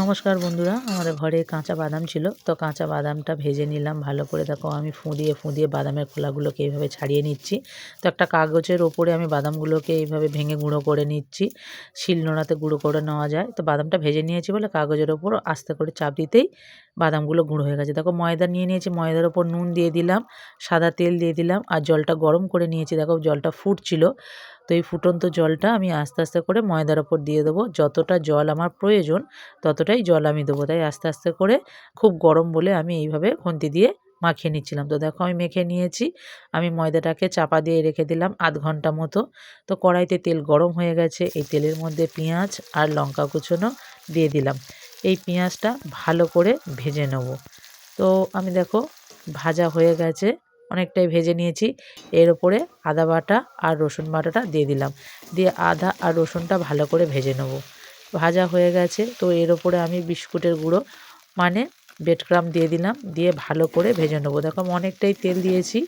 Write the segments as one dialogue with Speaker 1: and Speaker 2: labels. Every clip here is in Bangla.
Speaker 1: নমস্কার বন্ধুরা, আমাদের ঘরে কাঁচা বাদাম ছিল, তো কাঁচা বাদামটা ভেজে নিলাম ভালো করে। দেখো, আমি ফুঁদিয়ে ফুঁদিয়ে বাদামের খোলাগুলোকে এইভাবে ছাড়িয়ে নিচ্ছি। তো একটা কাগজের ওপরে আমি বাদামগুলোকে এইভাবে ভেঙে গুঁড়ো করে নিচ্ছি। শিলনোড়াতে গুঁড়ো করে নেওয়া যায়। তো বাদামটা ভেজে নিয়েছি বলে কাগজের ওপর আস্তে করে চাপ দিতেই বাদামগুলো গুঁড়ো হয়ে গেছে। দেখো, ময়দা নিয়ে নিয়েছি, ময়দার ওপর নুন দিয়ে দিলাম, সাদা তেল দিয়ে দিলাম, আর জলটা গরম করে নিয়েছি। দেখো, জলটা ফুটছিল। তো এই ফুটন্ত জলটা আমি আস্তে আস্তে করে ময়দার ওপর দিয়ে দেবো। যতটা জল আমার প্রয়োজন, ততটাই জল আমি দেবো। তাই আস্তে আস্তে করে খুব গরম বলে আমি এইভাবে খুন্তি দিয়ে মাখিয়ে নিচ্ছিলাম। তো দেখো আমি মেখে নিয়েছি, আমি ময়দাটাকে চাপা দিয়ে রেখে দিলাম আধ ঘণ্টা মতো। তো কড়াইতে তেল গরম হয়ে গেছে, এই তেলের মধ্যে পেঁয়াজ আর লঙ্কা কুচোনো দিয়ে দিলাম। এই পেঁয়াজটা ভালো করে ভেজে নেব। তো আমি দেখো ভাজা হয়ে গেছে। অনেকটাই ভেজে নিয়েছি। এর ওপরে আদা বাটা আর রসুন বাটাটা দিয়ে দিলাম। দিয়ে আদা আর রসুনটা ভালো করে ভেজে নেব। ভাজা হয়ে গেছে। তো এর ওপরে আমি বিস্কুটের গুঁড়ো মানে বেডক্রাম দিয়ে দিলাম। দিয়ে ভালো করে ভেজে নেব। দেখো অনেকটাই তেল দিয়েছি।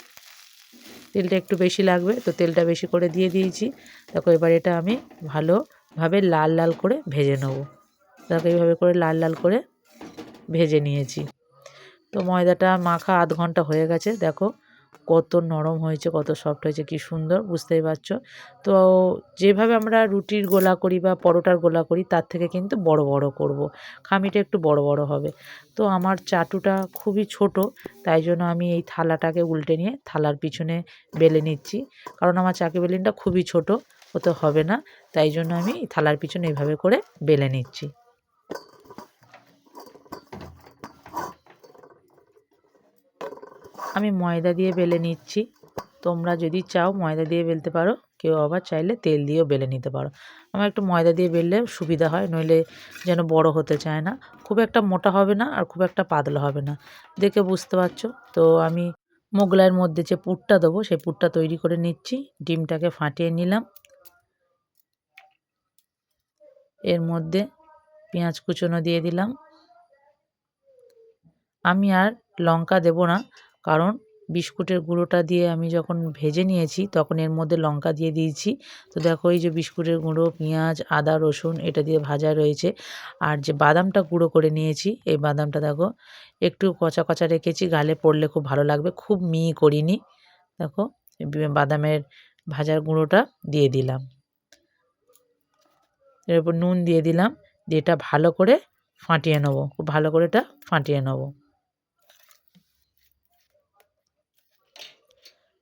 Speaker 1: তেলটা একটু বেশি লাগবে। তো তেলটা বেশি করে দিয়ে দিয়েছি। দেখো এবার এটা আমি ভালোভাবে লাল লাল করে ভেজে নেব। দেখো এইভাবে করে লাল লাল করে ভেজে নিয়েছি। তো ময়দাটা মাখা আধ ঘণ্টা হয়ে গেছে। দেখো কত নরম হয়েছে, কত সফট হয়েছে, কি সুন্দর, বুঝতেই পারছ? তো যেভাবে আমরা রুটির গোলা করি বা পরোটার গোলা করি, তার থেকে কিন্তু বড় বড় করব। খামিটা একটু বড় বড় হবে। তো আমার চাটুটা খুবই ছোট, তাই জন্য আমি এই থালাটাকে উল্টে নিয়ে থালার পিছনে বেলে নিচ্ছি। কারণ আমার চাকি বেলিনটা খুবই ছোট, ওতে হবে না, তাই জন্য আমি থালার পিছনে এইভাবে করে বেলে নিচ্ছি। আমি ময়দা দিয়ে বেলে নিচ্ছি। তোমরা যদি চাও ময়দা দিয়ে বেলতে পারো, কেউ আবার চাইলে তেল দিয়েও বেলে নিতে পারো। আমার একটু ময়দা দিয়ে বেললে সুবিধা হয়, নইলে যেন বড় হতে চায় না। খুব একটা মোটা হবে না আর খুব একটা পাতলা হবে না। দেখে বুঝতে পারছ? তো আমি মোগলাইয়ের মধ্যে যে পুরটা দেবো, সেই পুরটা তৈরি করে নিচ্ছি। ডিমটাকে ফাটিয়ে নিলাম। এর মধ্যে পেঁয়াজ কুচনো দিয়ে দিলাম। আমি আর লঙ্কা দেব না। কারণ বিস্কুটের গুঁড়োটা দিয়ে আমি যখন ভেজে নিয়েছি তখন এর মধ্যে লঙ্কা দিয়ে দিয়েছি। তো দেখো এই যে বিস্কুটের গুঁড়ো, পেঁয়াজ, আদা, রসুন এটা দিয়ে ভাজা রয়েছে। আর যে বাদামটা গুঁড়ো করে নিয়েছি এই বাদামটা দেখো একটু কচা কচা রেখেছি, গালে পড়লে খুব ভালো লাগবে। খুব মিহি করিনি। দেখো বাদামের ভাজার গুঁড়োটা দিয়ে দিলাম। এরপর নুন দিয়ে দিলাম। দিয়ে এটা ভালো করে ফাটিয়ে নেব। খুব ভালো করে এটা ফাটিয়ে নেব।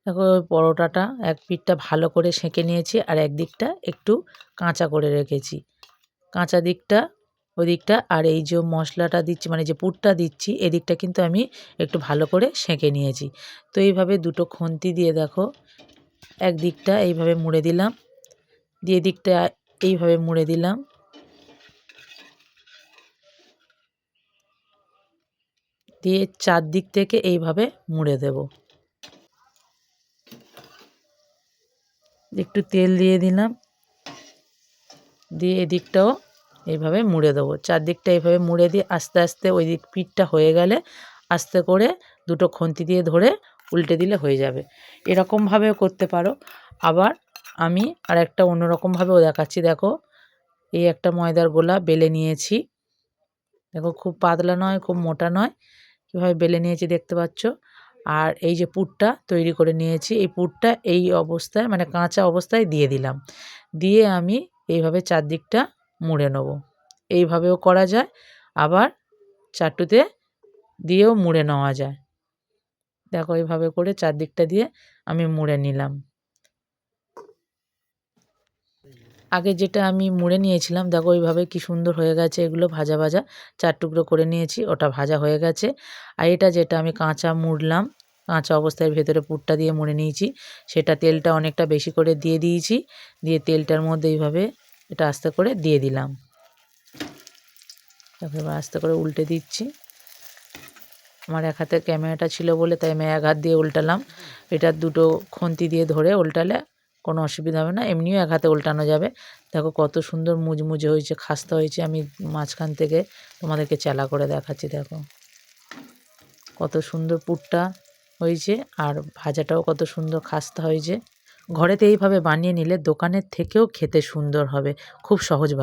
Speaker 1: দেখো পরোটাটা এক পিঠটা ভালো করে সেঁকে নিয়েছি আর এক দিকটা একটু কাঁচা করে রেখেছি। কাঁচা দিকটা, ওই দিকটা আর এই যে মশলাটা দিচ্ছি মানে যে পুরটা দিচ্ছি এদিকটা কিন্তু আমি একটু ভালো করে সেঁকে নিয়েছি। তো এইভাবে দুটো খুন্তি দিয়ে দেখো, এক দিকটা এইভাবে মুড়ে দিলাম, দিয়ে দিকটা এইভাবে মুড়ে দিলাম। দিয়ে চারদিক থেকে এইভাবে মুড়ে দেবো। একটু তেল দিয়ে দিলাম। দিয়ে এদিকটাও এইভাবে মুড়ে দেবো। চারদিকটা এইভাবে মুড়ে দিয়ে আস্তে আস্তে ওই দিক পিঠটা হয়ে গেলে আস্তে করে দুটো খন্তি দিয়ে ধরে উল্টে দিলে হয়ে যাবে। এরকমভাবেও করতে পারো। আবার আমি আর একটা অন্যরকমভাবেও দেখাচ্ছি। দেখো, এই একটা ময়দার গোলা বেলে নিয়েছি। দেখো, খুব পাতলা নয়, খুব মোটা নয়। কীভাবে বেলে নিয়েছি দেখতে পাচ্ছ? আর এই যে পুরটা তৈরি করে নিয়েছি, এই পুরটা এই অবস্থায় মানে কাঁচা অবস্থায় দিয়ে দিলাম। দিয়ে আমি এইভাবে চারদিকটা মুড়ে নেব। এইভাবেও করা যায়, আবার চাটুতে দিয়েও মুড়ে নেওয়া যায়। দেখো এইভাবে করে চারদিকটা দিয়ে আমি মুড়ে নিলাম। আগে যেটা আমি মুড়ে নিয়েছিলাম, দেখো ওইভাবে কি সুন্দর হয়ে গেছে, এগুলো ভাজা ভাজা, চার টুকরো করে নিয়েছি, ওটা ভাজা হয়ে গেছে। আর এটা যেটা আমি কাঁচা মুড়লাম, কাঁচা অবস্থায় ভেতরে পুরটা দিয়ে মুড়ে নিয়েছি, সেটা তেলটা অনেকটা বেশি করে দিয়ে দিয়েছি, দিয়ে তেলটার মধ্যে এইভাবে এটা আস্তে করে দিয়ে দিলাম। তারপর আস্তে করে উল্টে দিচ্ছি। আমার এক হাতে ক্যামেরাটা ছিল বলে, তাই আমি এক হাত দিয়ে উল্টালাম। এটা দুটো খন্তি দিয়ে ধরে উল্টালে কোনো অসুবিধা হবে না। এমনিও এক হাতে উল্টানো যাবে। দেখো কত সুন্দর মুজমুজে হয়েছে, খাস্তা হয়েছে। আমি মাঝখান থেকে তোমাদেরকে চেলা করে দেখাচ্ছি, দেখো। কত সুন্দর পুরটা হয়েছে আর ভাজাটাও কত সুন্দর খাস্তা হয়েছে। ঘরেতে এইভাবে বানিয়ে নিলে দোকানের থেকেও খেতে সুন্দর হবে, খুব সহজভাবে।